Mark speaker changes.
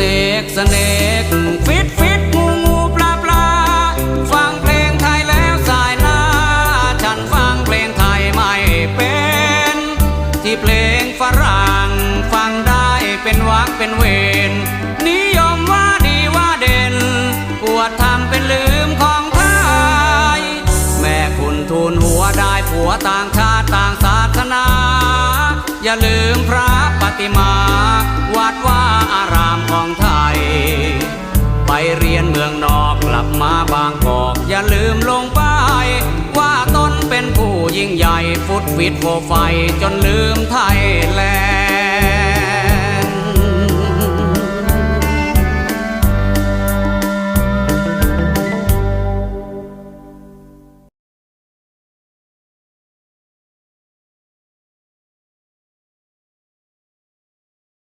Speaker 1: นกสเนกฟิตฟิตงูงูปลาปลาฟังเพลงไทยแล้วสายหน้า ฉันฟังเพลงไทยไม่เป็น ที่เพลงฝรั่งฟังได้เป็นวักเป็นเวรนิยมว่าดีว่าเด่นปวดทำเป็นลืมของไทย แม่คุณทูลหัวได้ผัวต่างชาติต่างศาสนา อย่าลืมพระปฏิมาวัดว่า เรียนเมืองนอกกลับมาบางกอก อย่าลืมลงป้ายว่าตนเป็นผู้ยิ่งใหญ่ฟุตฟิตโฟไฟจนลืมไทยแล